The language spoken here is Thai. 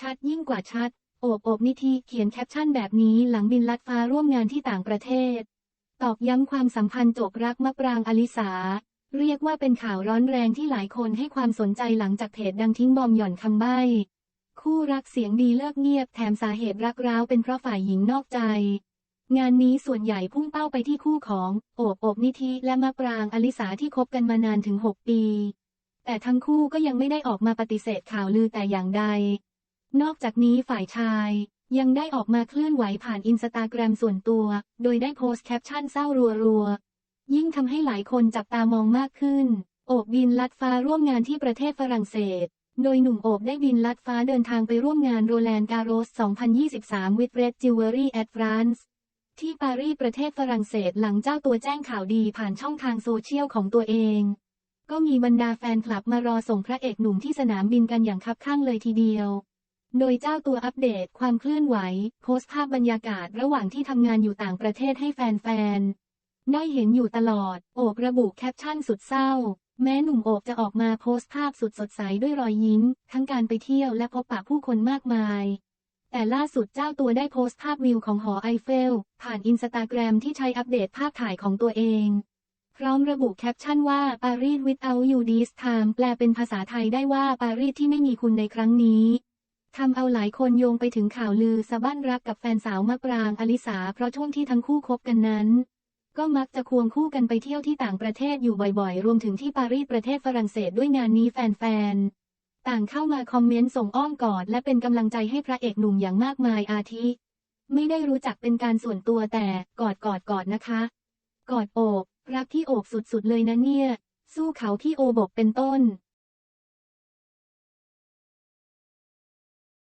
ชัดยิ่งกว่าชัด โอบโอบนิธิเขียนแคปชั่นแบบนี้หลังบินลัดฟ้าร่วมงานที่ต่างประเทศ ตอกย้ำความสัมพันธ์จบรักมะปรางอลิสา เรียกว่าเป็นข่าวร้อนแรงที่หลายคนให้ความสนใจหลังจากเพจดังทิ้งบอมหย่อนคำใบ้ คู่รักเสียงดีเลิกเงียบแถมสาเหตุรักร้าวเป็นเพราะฝ่ายหญิงนอกใจ งานนี้ส่วนใหญ่พุ่งเป้าไปที่คู่ของโอบโอบนิธิและมะปรางอลิสาที่คบกันมานานถึง 6 ปี แต่ทั้งคู่ก็ยังไม่ได้ออกมาปฏิเสธข่าวลือแต่อย่างใด นอกจากนี้ฝ่ายชายยังได้ออกมาเคลื่อนไหวผ่านอินสตาแกรมส่วนตัว โดยได้โพสต์แคปชั่นเศร้ารัวๆ ยิ่งทำให้หลายคนจับตามองมากขึ้น โอบบินลัดฟ้าร่วมงานที่ประเทศฝรั่งเศส โดยหนุ่มโอบได้บินลัดฟ้าเดินทางไปร่วมงานโรแลนด์การโรส2023 with Red Jewelry at France ที่ปารีสประเทศฝรั่งเศสหลังเจ้าตัวแจ้งข่าวดีผ่านช่องทางโซเชียลของตัวเอง ก็มีบรรดาแฟนคลับมารอส่งพระเอกหนุ่มที่สนามบินกันอย่างคับข้างเลยทีเดียว โดยเจ้าตัวอัปเดตความเคลื่อนไหว โพสต์ภาพบรรยากาศระหว่างที่ทำงานอยู่ต่างประเทศให้แฟนๆ ได้เห็นอยู่ตลอด โอบระบุแคปชั่นสุดเศร้า แม้หนุ่มโอบจะออกมาโพสต์ภาพสุดสดใสด้วยรอยยิ้ม ทั้งการไปเที่ยวและพบปะผู้คนมากมาย แต่ล่าสุดเจ้าตัวได้โพสต์ภาพวิวของหอไอเฟล ผ่านอินสตาแกรมที่ใช้อัปเดตภาพถ่ายของตัวเอง พร้อมระบุแคปชั่นว่า Paris without you this time แปลเป็นภาษาไทยได้ว่าปารีสที่ไม่มีคุณในครั้งนี้ ทำเอาหลายคนโยงไปถึงข่าวลือสะบั้นรักกับแฟนสาวมะปรางอลิสา เพราะช่วงที่ทั้งคู่คบกันนั้น ก็มักจะควงคู่กันไปเที่ยวที่ต่างประเทศอยู่บ่อยๆ รวมถึงที่ปารีสประเทศฝรั่งเศสด้วยงานนี้แฟนๆ ต่างเข้ามาคอมเมนต์ส่งอ้อมกอด และเป็นกำลังใจให้พระเอกหนุ่มอย่างมากมายอาทิ ไม่ได้รู้จักเป็นการส่วนตัวแต่กอดกอดกอดนะคะ กอดโอบรักที่โอบสุดๆเลยนะเนี่ย สู้เขาที่โอบกเป็นต้น